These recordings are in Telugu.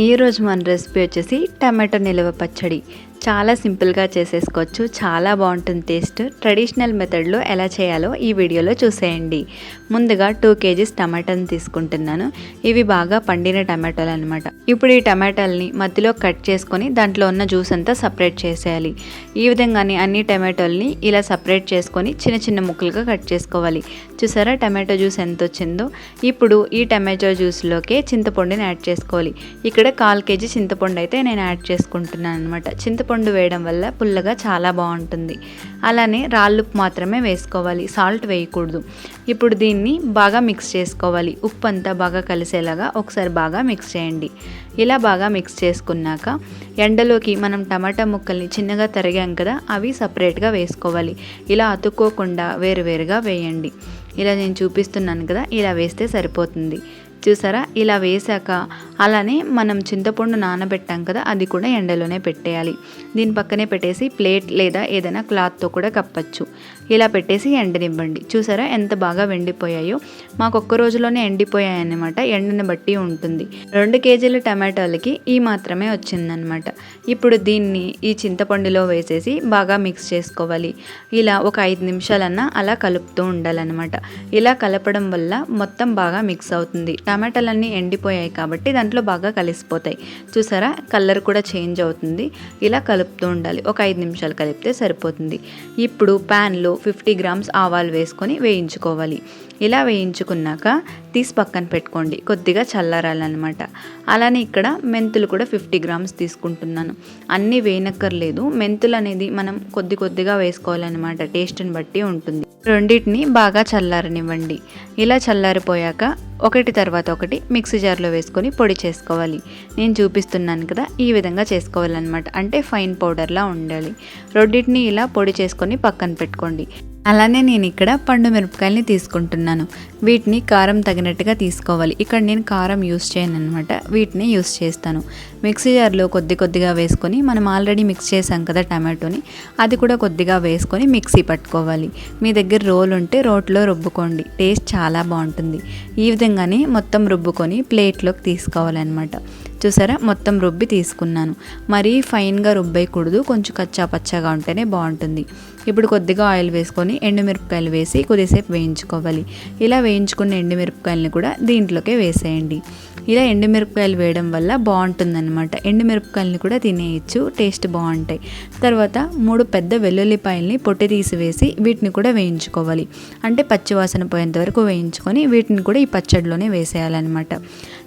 ఈరోజు మన రెసిపీ వచ్చేసి టమాటో నిలవ పచ్చడి. చాలా సింపుల్గా చేసేసుకోవచ్చు. చాలా బాగుంటుంది టేస్ట్. ట్రెడిషనల్ మెథడ్లో ఎలా చేయాలో ఈ వీడియోలో చూసేయండి. ముందుగా టూ కేజీస్ టమాటాని తీసుకుంటున్నాను. ఇవి బాగా పండిన టమాటాలు అనమాట ఇప్పుడు ఈ టమాటాలని మధ్యలో కట్ చేసుకొని దాంట్లో ఉన్న జ్యూస్ అంతా సపరేట్ చేసేయాలి. ఈ విధంగానే అన్ని టమాటోల్ని ఇలా సపరేట్ చేసుకొని చిన్న చిన్న ముక్కలుగా కట్ చేసుకోవాలి. చూసారా టమాటో జ్యూస్ ఎంత వచ్చిందో? ఇప్పుడు ఈ టమాటో జ్యూస్లోకే చింతపండుని యాడ్ చేసుకోవాలి. ఇక్కడ కాల్ కేజీ చింతపండు అయితే నేను యాడ్ చేసుకుంటున్నాను అనమాట చింతపండు వేయడం వల్ల పుల్లగా చాలా బాగుంటుంది. అలానే రాళ్ళుప్పు మాత్రమే వేసుకోవాలి. సాల్ట్ వేయకూడదు. ఇప్పుడు దీన్ని బాగా మిక్స్ చేసుకోవాలి. ఉప్పు అంతా బాగా కలిసేలాగా ఒకసారి బాగా మిక్స్ చేయండి. ఇలా బాగా మిక్స్ చేసుకున్నాక ఎండలోకి మనం టమాటా ముక్కల్ని చిన్నగా తరిగాం కదా అవి సపరేట్గా వేసుకోవాలి. ఇలా అతుక్కోకుండా వేరువేరుగా వేయండి. ఇలా నేను చూపిస్తున్నాను కదా ఇలా వేస్తే సరిపోతుంది. చూసారా? ఇలా వేసాక అలానే మనం చింతపండు నానబెట్టాం కదా అది కూడా ఎండలోనే పెట్టేయాలి. దీని పక్కనే పెట్టేసి ప్లేట్ లేదా ఏదైనా క్లాత్తో కూడా కప్పచ్చు. ఇలా పెట్టేసి ఎండనివ్వండి. చూసారా ఎంత బాగా వెండిపోయాయో? మాకు ఒక్క రోజులోనే ఎండిపోయాయి అన్నమాట ఎండని బట్టి ఉంటుంది. రెండు కేజీల టమాటాలకి ఈ మాత్రమే వచ్చిందనమాట ఇప్పుడు దీన్ని ఈ చింతపండులో వేసేసి బాగా మిక్స్ చేసుకోవాలి. ఇలా ఒక ఐదు నిమిషాలన్నా అలా కలుపుతూ ఉండాలన్నమాట. ఇలా కలపడం వల్ల మొత్తం బాగా మిక్స్ అవుతుంది. టమాటాలన్నీ ఎండిపోయాయి కాబట్టి దాని దాంట్లో బాగా కలిసిపోతాయి. చూసారా? కలర్ కూడా చేంజ్ అవుతుంది. ఇలా కలుపుతూ ఉండాలి. ఒక ఐదు నిమిషాలు కలిపితే సరిపోతుంది. ఇప్పుడు ప్యాన్లో ఫిఫ్టీ గ్రామ్స్ ఆవాలు వేసుకొని వేయించుకోవాలి. ఇలా వేయించుకున్నాక తీసి పక్కన పెట్టుకోండి. కొద్దిగా చల్లారాలన్నమాట. అలానే ఇక్కడ మెంతులు కూడా ఫిఫ్టీ గ్రామ్స్ తీసుకుంటున్నాను. అన్నీ వేయనక్కర్లేదు మెంతులు అనేది మనం కొద్ది కొద్దిగా వేసుకోవాలన్నమాట. టేస్ట్ని బట్టి ఉంటుంది. రెండింటిని బాగా చల్లారనివ్వండి. ఇలా చల్లారిపోయాక ఒకటి తర్వాత ఒకటి మిక్సీ జార్లో వేసుకొని పొడి చేసుకోవాలి. నేను చూపిస్తున్నాను కదా ఈ విధంగా చేసుకోవాలన్నమాట. అంటే ఫైన్ పౌడర్లా ఉండాలి. రెండింటిని ఇలా పొడి చేసుకొని పక్కన పెట్టుకోండి. అలానే నేను ఇక్కడ పండు మిరపకాయలని తీసుకుంటున్నాను. వీటిని కారం తగినట్టుగా తీసుకోవాలి. ఇక్కడ నేను కారం యూస్ చేయను అనమాట వీటిని యూస్ చేస్తాను. మిక్సీ జార్లో కొద్ది కొద్దిగా వేసుకొని మనం ఆల్రెడీ మిక్స్ చేసాం కదా టమాటోని అది కూడా కొద్దిగా వేసుకొని మిక్సీ పట్టుకోవాలి. మీ దగ్గర రోల్ ఉంటే రోట్లో రుబ్బుకోండి. టేస్ట్ చాలా బాగుంటుంది. ఈ విధంగానే మొత్తం రుబ్బుకొని ప్లేట్లోకి తీసుకోవాలన్నమాట. చూసారా? మొత్తం రుబ్బి తీసుకున్నాను. మరీ ఫైన్గా రుబ్బేయకూడదు. కొంచెం కచ్చా పచ్చగా ఉంటేనే బాగుంటుంది. ఇప్పుడు కొద్దిగా ఆయిల్ వేసుకొని ఎండుమిరపకాయలు వేసి కొద్దిసేపు వేయించుకోవాలి. ఇలా వేయించుకున్న ఎండుమిరపకాయలని కూడా దీంట్లోకే వేసేయండి. ఇలా ఎండుమిరపకాయలు వేయడం వల్ల బాగుంటుందన్నమాట. ఎండుమిరపకాయలని కూడా తినేయచ్చు. టేస్ట్ బాగుంటాయి. తర్వాత మూడు పెద్ద వెల్లుల్లిపాయల్ని పొట్టి తీసి వేసి వీటిని కూడా వేయించుకోవాలి. అంటే పచ్చివాసన పోయేంత వరకు వేయించుకొని వీటిని కూడా ఈ పచ్చడిలోనే వేసేయాలన్నమాట.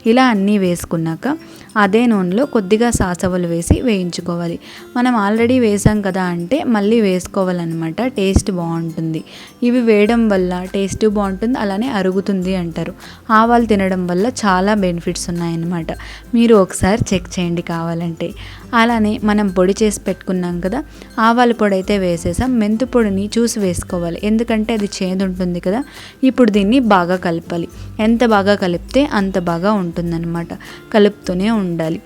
ఇలా అన్నీ వేసుకున్నాక అదే నూనెలో కొద్దిగా సాసవలు వేసి వేయించుకోవాలి. మనం ఆల్రెడీ వేసాం కదా అంటే మళ్ళీ వేసుకోవాలన్నమాట. టేస్ట్ బాగుంటుంది. ఇవి వేయడం వల్ల టేస్ట్ బాగుంటుంది అలానే అరుగుతుంది అంటారు. ఆవాలు తినడం వల్ల చాలా బెనిఫిట్స్ ఉన్నాయన్నమాట. మీరు ఒకసారి చెక్ చేయండి కావాలంటే. అలానే మనం పొడి చేసి పెట్టుకున్నాం కదా ఆవాల పొడి అయితే వేసేసాం. మెంతు పొడిని చూసి వేసుకోవాలి. ఎందుకంటే అది చేదు ఉంటుంది కదా ఇప్పుడు దీన్ని బాగా కలపాలి. ఎంత బాగా కలిపితే అంత బాగా ఉంటుందన్నమాట. కలుపుతూనే ఉండాలి.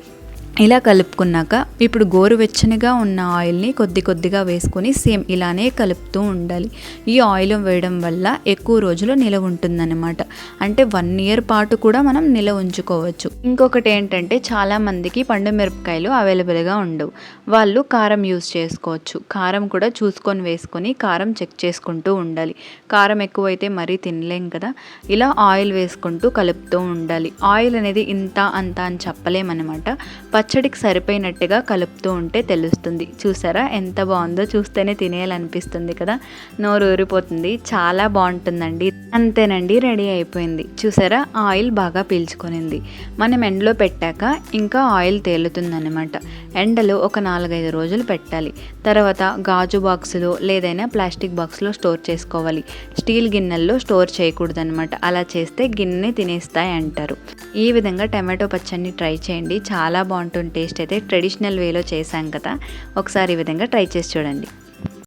ఇలా కలుపుకున్నాక ఇప్పుడు గోరువెచ్చనిగా ఉన్న ఆయిల్ని కొద్ది కొద్దిగా వేసుకొని సేమ్ ఇలానే కలుపుతూ ఉండాలి. ఈ ఆయిల్ వేయడం వల్ల ఎక్కువ రోజులు నిలవ ఉంటుందన్నమాట. అంటే వన్ ఇయర్ పాటు కూడా మనం నిలవ ఉంచుకోవచ్చు. ఇంకొకటి ఏంటంటే చాలామందికి పండు మిరపకాయలు అవైలబుల్గా ఉండవు. వాళ్ళు కారం యూస్ చేసుకోవచ్చు. కారం కూడా చూసుకొని వేసుకొని కారం చెక్ చేసుకుంటూ ఉండాలి. కారం ఎక్కువైతే మరీ తినలేం కదా. ఇలా ఆయిల్ వేసుకుంటూ కలుపుతూ ఉండాలి. ఆయిల్ అనేది ఇంత అంత అని చెప్పలేమన్నమాట. పచ్చడికి సరిపోయినట్టుగా కలుపుతూ ఉంటే తెలుస్తుంది. చూసారా? ఎంత బాగుందో చూస్తేనే తినేయాలనిపిస్తుంది కదా? నోరు ఊరిపోతుంది. చాలా బాగుంటుందండి. అంతేనండి రెడీ అయిపోయింది. చూసారా? ఆయిల్ బాగా పీల్చుకునింది. మనం ఎండలో పెట్టాక ఇంకా ఆయిల్ తేలుతుందనమాట ఎండలో ఒక నాలుగైదు రోజులు పెట్టాలి. తర్వాత గాజు బాక్సులో లేదైనా ప్లాస్టిక్ బాక్స్లో స్టోర్ చేసుకోవాలి. స్టీల్ గిన్నెల్లో స్టోర్ చేయకూడదనమాట అలా చేస్తే గిన్నె తినేస్తాయి అంటారు ఈ విధంగా టమాటో పచ్చడిని ట్రై చేయండి. చాలా బాగుంటుంది. బాగుంటుంది టేస్ట్ అయితే ట్రెడిషనల్ వేలో చేశాం కదా. ఒకసారి ఈ విధంగా ట్రై చేసి చూడండి.